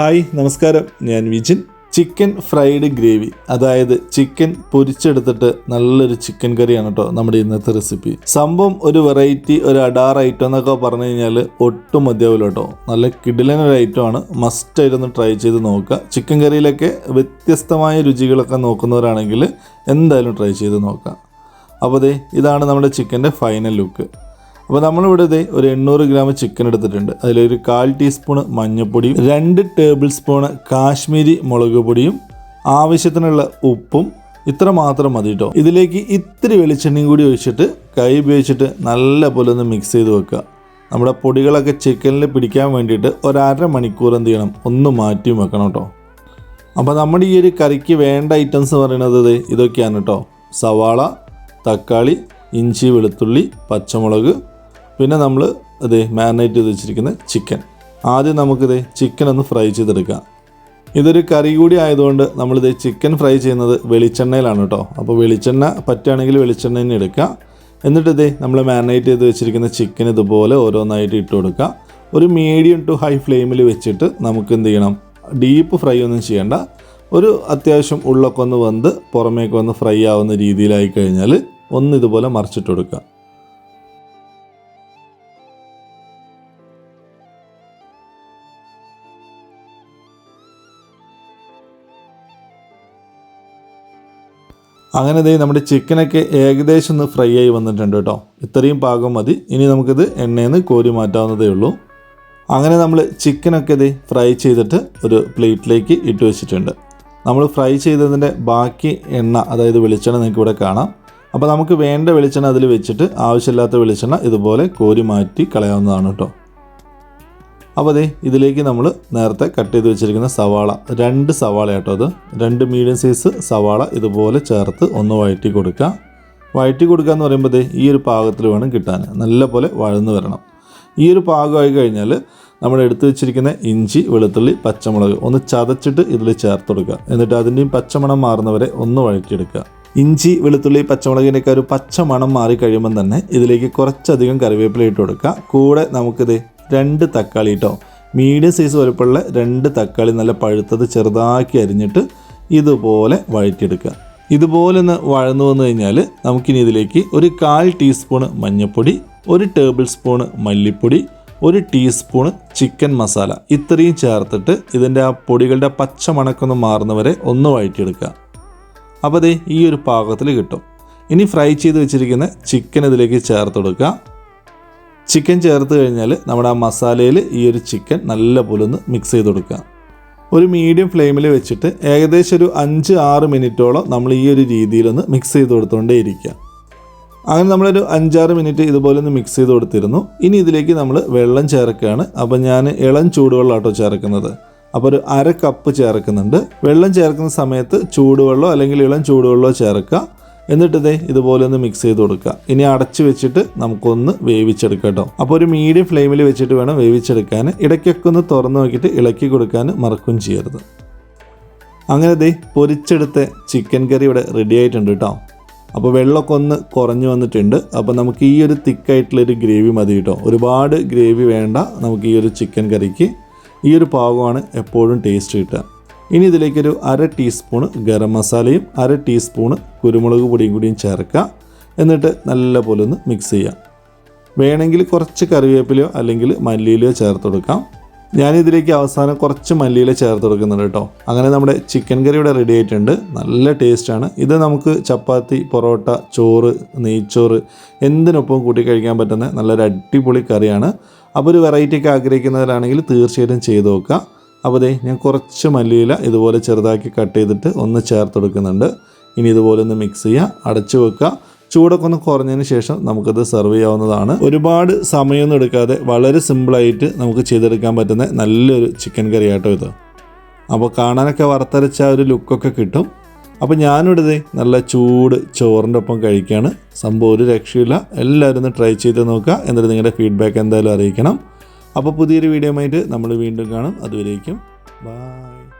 Hi നമസ്കാരം. ഞാൻ Vijin. Chicken fried gravy. അതായത് ചിക്കൻ പൊരിച്ചെടുത്തിട്ട് നല്ലൊരു ചിക്കൻ കറിയാണ് കേട്ടോ നമ്മുടെ ഇന്നത്തെ റെസിപ്പി. സംഭവം ഒരു വെറൈറ്റി ഒരു അഡാർ ഐറ്റം എന്നൊക്കെ പറഞ്ഞു കഴിഞ്ഞാൽ ഒട്ടും മതിയാവില്ല കേട്ടോ നല്ല കിടിലൻ ഒരു ഐറ്റം ആണ്. മസ്റ്റ് ആയിട്ടൊന്ന് ട്രൈ ചെയ്ത് നോക്കുക. ചിക്കൻ കറിയിലൊക്കെ വ്യത്യസ്തമായ രുചികളൊക്കെ നോക്കുന്നവരാണെങ്കിൽ എന്തായാലും ട്രൈ ചെയ്ത് നോക്കാം. അപ്പോൾ ദേ ഇതാണ് നമ്മുടെ ചിക്കന്റെ ഫൈനൽ ലുക്ക് അപ്പോൾ നമ്മളിവിടെ ഒരു എണ്ണൂറ് ഗ്രാം ചിക്കൻ എടുത്തിട്ടുണ്ട്. അതിലൊരു കാൽ ടീസ്പൂൺ മഞ്ഞൾപ്പൊടിയും രണ്ട് ടേബിൾ സ്പൂണ് കാശ്മീരി മുളക് പൊടിയും ആവശ്യത്തിനുള്ള ഉപ്പും ഇത്ര മാത്രം മതി കേട്ടോ ഇതിലേക്ക് ഇത്തിരി വെളിച്ചെണ്ണയും കൂടി ഒഴിച്ചിട്ട് കൈ ഉപയോഗിച്ചിട്ട് നല്ല പോലെ ഒന്ന് മിക്സ് ചെയ്ത് വെക്കുക. നമ്മുടെ പൊടികളൊക്കെ ചിക്കനിൽ പിടിക്കാൻ വേണ്ടിയിട്ട് ഒരര മണിക്കൂർ എന്ത് ചെയ്യണം? ഒന്ന് മാറ്റി വെക്കണം കേട്ടോ അപ്പോൾ നമ്മുടെ ഈ ഒരു കറിക്ക് വേണ്ട ഐറ്റംസ് പറയുന്നത് ഇതൊക്കെയാണ് കേട്ടോ സവാള തക്കാളി ഇഞ്ചി വെളുത്തുള്ളി പച്ചമുളക് പിന്നെ നമ്മൾ ഇത് മാരിനേറ്റ് ചെയ്ത് വെച്ചിരിക്കുന്ന ചിക്കൻ ആദ്യം നമുക്കിത് ചിക്കൻ ഒന്ന് ഫ്രൈ ചെയ്തെടുക്കാം. ഇതൊരു കറി കൂടി ആയതുകൊണ്ട് നമ്മളിത് ചിക്കൻ ഫ്രൈ ചെയ്യുന്നത് വെളിച്ചെണ്ണയിലാണ് കേട്ടോ അപ്പോൾ വെളിച്ചെണ്ണ പറ്റുകയാണെങ്കിൽ വെളിച്ചെണ്ണ തന്നെ എടുക്കാം. എന്നിട്ട് നമ്മൾ മാരിനേറ്റ് ചെയ്ത് വെച്ചിരിക്കുന്ന ചിക്കൻ ഇതുപോലെ ഓരോന്നായിട്ട് ഇട്ട് കൊടുക്കാം. ഒരു മീഡിയം ടു ഹൈ ഫ്ലെയിമിൽ വെച്ചിട്ട് നമുക്ക് എന്ത് ചെയ്യണം? ഡീപ്പ് ഫ്രൈ ഒന്നും ചെയ്യേണ്ട. ഒരു അത്യാവശ്യം ഉള്ളൊക്കെ ഒന്ന് വന്ന് പുറമേക്ക് വന്ന് ഫ്രൈ ആവുന്ന രീതിയിലായി കഴിഞ്ഞാൽ ഒന്ന് ഇതുപോലെ മറിച്ചിട്ട് കൊടുക്കുക അങ്ങനെ ദേ നമ്മുടെ ചിക്കനൊക്കെ ഏകദേശം ഒന്ന് ഫ്രൈ ആയി വന്നിട്ടുണ്ട് കേട്ടോ. ഇത്രയും പാകം മതി. ഇനി നമുക്കിത് എണ്ണയിൽ നിന്ന് കോരി മാറ്റാവുന്നതേ ഉള്ളൂ. അങ്ങനെ നമ്മൾ ചിക്കനൊക്കെ ഇത് ഫ്രൈ ചെയ്തിട്ട് ഒരു പ്ലേറ്റിലേക്ക് ഇട്ട് വെച്ചിട്ടുണ്ട്. നമ്മൾ ഫ്രൈ ചെയ്തതിന്റെ ബാക്കി എണ്ണ അതായത് വെളിച്ചെണ്ണ നിങ്ങൾക്ക് ഇവിടെ കാണാം. അപ്പോൾ നമുക്ക് വേണ്ട വെളിച്ചെണ്ണ അതിൽ വെച്ചിട്ട് ആവശ്യമില്ലാത്ത വെളിച്ചെണ്ണ ഇതുപോലെ കോരി മാറ്റി കളയാവുന്നതാണ് കേട്ടോ. അപ്പോൾ അതെ ഇതിലേക്ക് നമ്മൾ നേരത്തെ കട്ട് ചെയ്ത് വെച്ചിരിക്കുന്ന സവാള രണ്ട് സവാള കേട്ടോ അത് രണ്ട് മീഡിയം സൈസ് സവാള ഇതുപോലെ ചേർത്ത് ഒന്ന് വഴറ്റി കൊടുക്കുക. വഴറ്റി കൊടുക്കുക എന്ന് പറയുമ്പോൾ ഈ ഒരു പാകത്തിൽ വേണം കിട്ടാൻ. നല്ല പോലെ വഴന്ന് വരണം. ഈ ഒരു പാകമായി കഴിഞ്ഞാൽ നമ്മൾ എടുത്തു വെച്ചിരിക്കുന്ന ഇഞ്ചി വെളുത്തുള്ളി പച്ചമുളക് ഒന്ന് ചതച്ചിട്ട് ഇതിൽ ചേർത്ത് കൊടുക്കുക. എന്നിട്ട് അതിന്റെയും പച്ചമണം മാറുന്നവരെ ഒന്ന് വഴറ്റിയെടുക്കുക. ഇഞ്ചി വെളുത്തുള്ളി പച്ചമുളകിന്റെയൊക്കെ ഒരു പച്ചമണം മാറി കഴിയുമ്പം തന്നെ ഇതിലേക്ക് കുറച്ചധികം കറിവേപ്പില ഇട്ട് കൊടുക്കുക. കൂടെ നമുക്കിത് രണ്ട് തക്കാളി കേട്ടോ മീഡിയം സൈസ് വലുപ്പമുള്ള രണ്ട് തക്കാളി നല്ല പഴുത്തത് ചെറുതാക്കി അരിഞ്ഞിട്ട് ഇതുപോലെ വഴറ്റിയെടുക്കുക. ഇതുപോലെ ഒന്ന് വഴന്നു വന്നു കഴിഞ്ഞാൽ നമുക്കിനി ഇതിലേക്ക് ഒരു കാൽ ടീസ്പൂണ് മഞ്ഞൾപ്പൊടി ഒരു ടേബിൾ സ്പൂണ് മല്ലിപ്പൊടി ഒരു ടീസ്പൂണ് ചിക്കൻ മസാല. ഇത്രയും ചേർത്തിട്ട് ഇതിന്റെ ആ പൊടികളുടെ പച്ച മണക്കൊന്ന് മാറുന്നവരെ ഒന്ന് വഴറ്റിയെടുക്കുക. അപ്പോൾ അതേ ഈ ഒരു പാകത്തിൽ കിട്ടും. ഇനി ഫ്രൈ ചെയ്ത് വെച്ചിരിക്കുന്ന ചിക്കൻ ഇതിലേക്ക് ചേർത്ത് കൊടുക്കുക. ചിക്കൻ ചേർത്ത് കഴിഞ്ഞാൽ നമ്മുടെ ആ മസാലയിൽ ഈ ഒരു ചിക്കൻ നല്ല പോലെ ഒന്ന് മിക്സ് ചെയ്ത് കൊടുക്കുക. ഒരു മീഡിയം ഫ്ലെയിമിൽ വെച്ചിട്ട് ഏകദേശം ഒരു അഞ്ച് ആറ് മിനിറ്റോളം നമ്മൾ ഈ ഒരു രീതിയിലൊന്ന് മിക്സ് ചെയ്ത് കൊടുത്തുകൊണ്ടേ ഇരിക്കുക. അങ്ങനെ നമ്മളൊരു അഞ്ചാറ് മിനിറ്റ് ഇതുപോലെ ഒന്ന് മിക്സ് ചെയ്ത് കൊടുത്തിരുന്നു. ഇനി ഇതിലേക്ക് നമ്മൾ വെള്ളം ചേർക്കുകയാണ്. അപ്പോൾ ഞാൻ ഇളം ചൂടുവെള്ളമാട്ടോ ചേർക്കുന്നത്. അപ്പോൾ ഒരു അര കപ്പ് ചേർക്കുന്നുണ്ട്. വെള്ളം ചേർക്കുന്ന സമയത്ത് ചൂടുവെള്ളമോ അല്ലെങ്കിൽ ഇളം ചൂടുവെള്ളമോ ചേർക്കുക. എന്നിട്ട് ഇതേ ഇതുപോലെ ഒന്ന് മിക്സ് ചെയ്ത് കൊടുക്കുക. ഇനി അടച്ച് വെച്ചിട്ട് നമുക്കൊന്ന് വേവിച്ചെടുക്കാം കേട്ടോ. അപ്പോൾ ഒരു മീഡിയം ഫ്ലെയിമിൽ വെച്ചിട്ട് വേണം വേവിച്ചെടുക്കാൻ. ഇടയ്ക്കൊക്കെ ഒന്ന് തുറന്ന് നോക്കിയിട്ട് ഇളക്കി കൊടുക്കാൻ മറക്കും ചെയ്യരുത്. അങ്ങനെ ദേ പൊരിച്ചെടുത്ത ചിക്കൻ കറി ഇവിടെ റെഡി ആയിട്ടുണ്ട് കേട്ടോ. അപ്പോൾ വെള്ളമൊക്കെ ഒന്ന് കുറഞ്ഞു വന്നിട്ടുണ്ട്. അപ്പോൾ നമുക്ക് ഈ ഒരു തിക്കായിട്ടുള്ളൊരു ഗ്രേവി മതി കേട്ടോ. ഒരുപാട് ഗ്രേവി വേണ്ട നമുക്ക് ഈ ഒരു ചിക്കൻ കറിക്ക് ഈ ഒരു പാകമാണ് എപ്പോഴും ടേസ്റ്റ് കിട്ടുക. ഇനി ഇതിലേക്കൊരു അര ടീസ്പൂണ് ഗരം മസാലയും അര ടീസ്പൂണ് കുരുമുളക് പൊടിയും കൂടിയും ചേർക്കുക. എന്നിട്ട് നല്ലപോലെ ഒന്ന് മിക്സ് ചെയ്യുക വേണമെങ്കിൽ കുറച്ച് കറിവേപ്പിലയോ അല്ലെങ്കിൽ മല്ലിയിലയോ ചേർത്ത് കൊടുക്കാം. ഞാനിതിലേക്ക് അവസാനം കുറച്ച് മല്ലിയില ചേർത്ത് കൊടുക്കുന്നുണ്ട് കേട്ടോ. അങ്ങനെ നമ്മുടെ ചിക്കൻ കറി ഇവിടെ റെഡി ആയിട്ടുണ്ട്. നല്ല ടേസ്റ്റാണ് ഇത് നമുക്ക് ചപ്പാത്തി പൊറോട്ട ചോറ് നെയ്ച്ചോറ് എന്തിനൊപ്പം കൂട്ടി കഴിക്കാൻ പറ്റുന്ന നല്ലൊരു അടിപൊളി കറിയാണ്. അപ്പോൾ ഒരു വെറൈറ്റി ഒക്കെ ആഗ്രഹിക്കുന്നവരാണെങ്കിൽ തീർച്ചയായിട്ടും ചെയ്ത് നോക്കുക. അപ്പോൾ ദേ ഞാൻ കുറച്ച് മല്ലിയില ഇതുപോലെ ചെറുതാക്കി കട്ട് ചെയ്തിട്ട് ഒന്ന് ചേർത്ത് കൊടുക്കുന്നുണ്ട് ഇനി ഇതുപോലെ ഒന്ന് മിക്സ് ചെയ്യുക അടച്ചു വെക്കുക. ചൂടൊക്കെ ഒന്ന് കുറഞ്ഞതിന് ശേഷം നമുക്കത് സെർവ് ചെയ്യാവുന്നതാണ്. ഒരുപാട് സമയമൊന്നും എടുക്കാതെ വളരെ സിമ്പിളായിട്ട് നമുക്ക് ചെയ്തെടുക്കാൻ പറ്റുന്ന നല്ലൊരു ചിക്കൻ കറി ആട്ടോ ഇത്. അപ്പോൾ കാണാനൊക്കെ വറുത്തരച്ച ഒരു ലുക്കൊക്കെ കിട്ടും. അപ്പോൾ ഞാനിവിടെ നല്ല ചൂട് ചോറിന്റെ ഒപ്പം കഴിക്കുകയാണ്. സംഭവം ഒരു രക്ഷയില്ല. എല്ലാവരും ഒന്ന് ട്രൈ ചെയ്ത് നോക്കുക. എന്നിട്ട് നിങ്ങളുടെ ഫീഡ്ബാക്ക് എന്തായാലും അറിയിക്കണം. അപ്പോൾ പുതിയൊരു വീഡിയോ ആയിട്ട് നമ്മൾ വീണ്ടും കാണും. അതുവരേക്കും. ബൈ